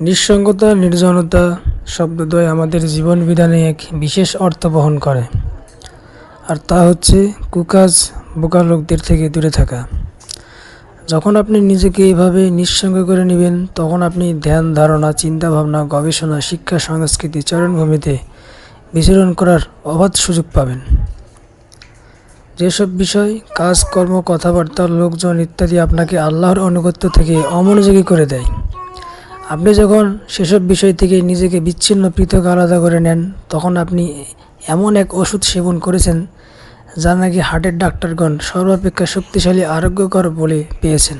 নিঃসঙ্গতা, নির্জনতা শব্দদ্বয় আমাদের জীবন বিধানে এক বিশেষ অর্থ বহন করে। আর তা হচ্ছে কুকাজ বোকা লোকদের থেকে দূরে থাকা। যখন আপনি নিজেকে এইভাবে নিঃসঙ্গ করে নেবেন, তখন আপনি ধ্যান, ধারণা, চিন্তাভাবনা, গবেষণা, শিক্ষা, সংস্কৃতি, চরণভূমিতে বিচরণ করার অবাধ সুযোগ পাবেন। যেসব বিষয় কাজকর্ম কথাবার্তা, লোকজন ইত্যাদি আপনাকে আল্লাহর অনুগত্য থেকে অমনোযোগী করে দেয়। আপনি যখন সেসব বিষয় থেকে নিজেকে বিচ্ছিন্ন, পৃথক, আলাদা করে নেন, তখন আপনি এমন এক ওষুধ সেবন করেছেন, যা নাকি হার্টের ডাক্তারগণ সর্বাপেক্ষা শক্তিশালী, আরোগ্যকর বলে পেয়েছেন।